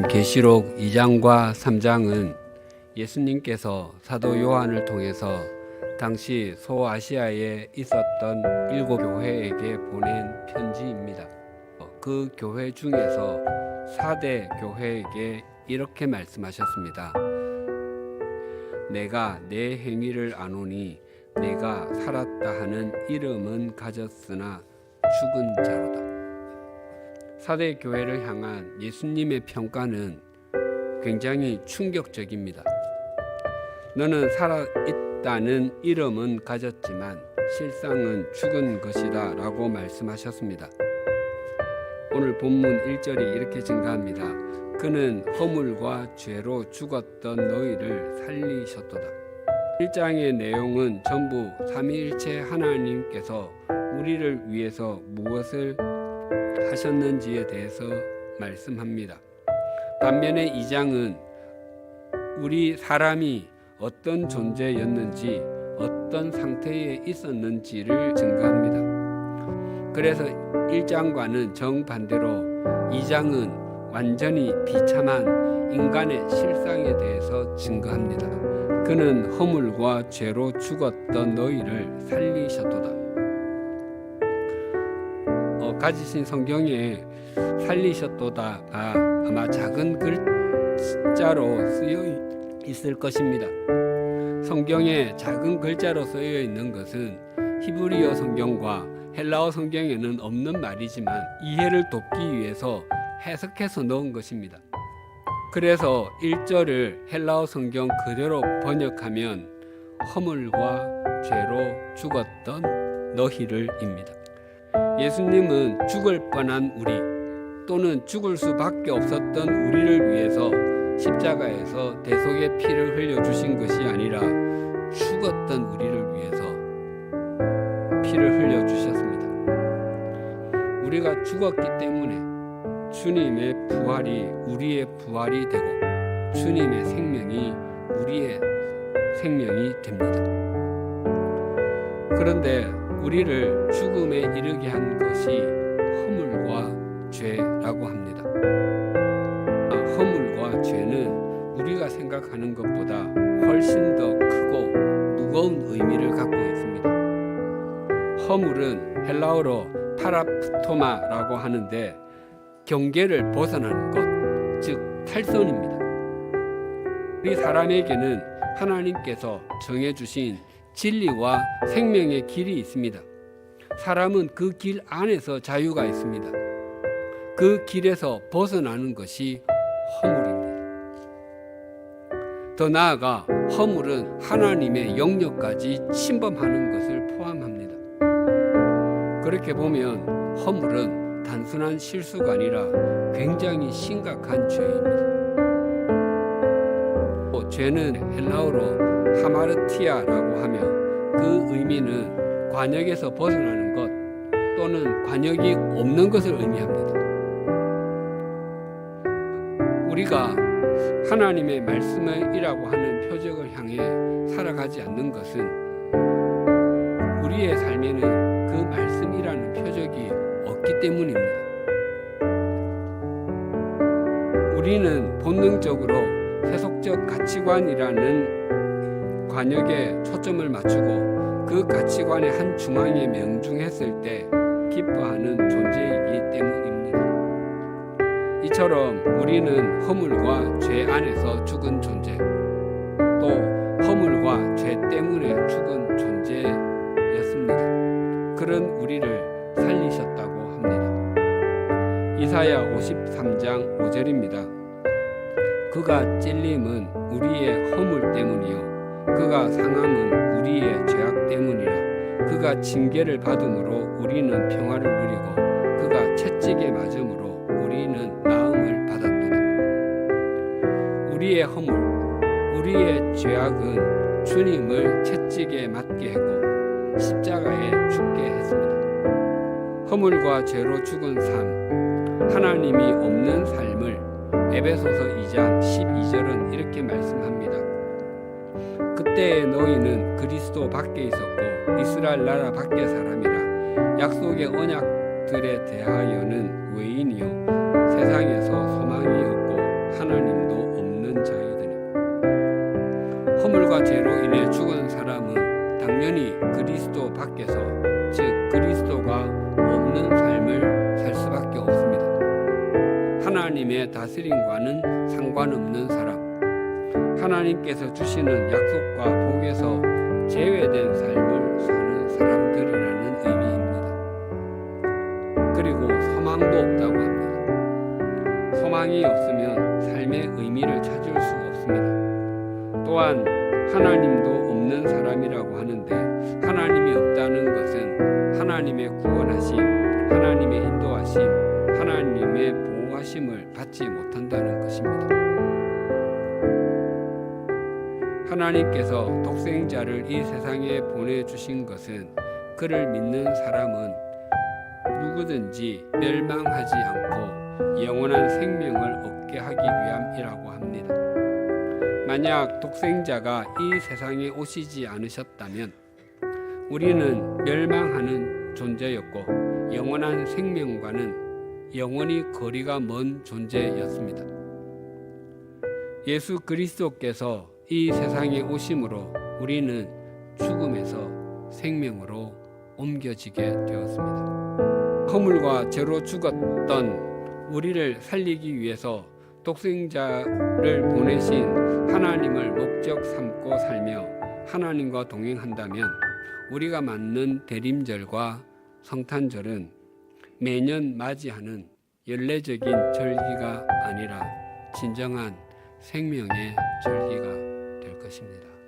계시록 2장과 3장은 예수님께서 사도 요한을 통해서 당시 소아시아에 있었던 일곱 교회에게 보낸 편지입니다. 그 교회 중에서 4대 교회에게 이렇게 말씀하셨습니다. 내가 내 행위를 아노니 내가 살았다 하는 이름은 가졌으나 죽은 자로다. 사대 교회를 향한 예수님의 평가는 굉장히 충격적입니다. 너는 살아 있다는 이름은 가졌지만 실상은 죽은 것이다 라고 말씀하셨습니다. 오늘 본문 1절이 이렇게 증가합니다. 그는 허물과 죄로 죽었던 너희를 살리셨도다. 1장의 내용은 전부 삼위일체 하나님께서 우리를 위해서 무엇을 하셨는지에 대해서 말씀합니다. 반면에 2장은 우리 사람이 어떤 존재였는지 어떤 상태에 있었는지를 증거합니다. 그래서 1장과는 정반대로 2장은 완전히 비참한 인간의 실상에 대해서 증거합니다. 그는 허물과 죄로 죽었던 너희를 살리셨도다. 어, 가지신 성경에 살리셨도다가 아마 작은 글자로 쓰여 있을 것입니다. 성경에 작은 글자로 쓰여 있는 것은 히브리어 성경과 헬라어 성경에는 없는 말이지만 이해를 돕기 위해서 해석해서 넣은 것입니다. 그래서 1절을 헬라어 성경 그대로 번역하면 허물과 죄로 죽었던 너희를입니다. 예수님은 죽을 뻔한 우리 또는 죽을 수밖에 없었던 우리를 위해서 십자가에서 대속의 피를 흘려 주신 것이 아니라 죽었던 우리를 위해서 피를 흘려 주셨습니다. 우리가 죽었기 때문에 주님의 부활이 우리의 부활이 되고 주님의 생명이 우리의 생명이 됩니다. 그런데 우리를 죽음에 이르게 한 것이 허물과 죄라고 합니다. 아, 허물과 죄는 우리가 생각하는 것보다 훨씬 더 크고 무거운 의미를 갖고 있습니다. 허물은 헬라어로 파라프토마라고 하는데 경계를 벗어나는 것, 즉 탈선입니다. 우리 사람에게는 하나님께서 정해주신 진리와 생명의 길이 있습니다. 사람은 그 길 안에서 자유가 있습니다. 그 길에서 벗어나는 것이 허물입니다. 더 나아가 허물은 하나님의 영역까지 침범하는 것을 포함합니다. 그렇게 보면 허물은 단순한 실수가 아니라 굉장히 심각한 죄입니다. 또 죄는 헬라어로 하마르티아라고 하며 그 의미는 관역에서 벗어나는 것 또는 관역이 없는 것을 의미합니다. 우리가 하나님의 말씀이라고 하는 표적을 향해 살아가지 않는 것은 우리의 삶에는 그 말씀이라는 표적이 없기 때문입니다. 우리는 본능적으로 세속적 가치관이라는 관역에 초점을 맞추고 그 가치관의 한 중앙에 명중했을 때 기뻐하는 존재이기 때문입니다. 이처럼 우리는 허물과 죄 안에서 죽은 존재, 또 허물과 죄 때문에 죽은 존재였습니다. 그런 우리를 살리셨다고 합니다. 이사야 53장 5절입니다. 그가 찔림은 우리의 허물 때문이요 그가 상함은 우리의 죄악 때문이라. 그가 징계를 받음으로 우리는 평화를 누리고 그가 채찍에 맞음으로 우리는 나음을 받았도다. 우리의 허물 우리의 죄악은 주님을 채찍에 맞게 했고 십자가에 죽게 했습니다. 허물과 죄로 죽은 삶 하나님이 없는 삶을 에베소서 2장 12절은 이렇게 말씀합니다. 그때 너희는 그리스도 밖에 있었고 이스라엘 나라 밖의 사람이라. 약속의 언약들에 대하여는 외인이요 세상에서 소망이 없고 하나님도 없는 자이더니. 허물과 죄로 인해 죽은 사람은 당연히 그리스도 밖에서 즉 그리스도가 없는 삶을 살 수밖에 없습니다. 하나님의 다스림과는 상관없는 사람 하나님께서 주시는 약속과 복에서 제외된 삶을 사는 사람들이라는 의미입니다. 그리고 소망도 없다고 합니다. 소망이 없으면 삶의 의미를 찾을 수 없습니다. 또한 하나님도 없는 사람이라고 하는데 하나님이 없다는 것은 하나님의 구원하심, 하나님의 인도하심, 하나님의 보호하심을 받지 못한다는 것입니다. 하나님께서 독생자를 이 세상에 보내주신 것은 그를 믿는 사람은 누구든지 멸망하지 않고 영원한 생명을 얻게 하기 위함이라고 합니다. 만약 독생자가 이 세상에 오시지 않으셨다면 우리는 멸망하는 존재였고 영원한 생명과는 영원히 거리가 먼 존재였습니다. 예수 그리스도께서 이 세상에 오심으로 우리는 죽음에서 생명으로 옮겨지게 되었습니다. 허물과 죄로 죽었던 우리를 살리기 위해서 독생자를 보내신 하나님을 목적 삼고 살며 하나님과 동행한다면 우리가 맞는 대림절과 성탄절은 매년 맞이하는 연례적인 절기가 아니라 진정한 생명의 절기가 될 것입니다.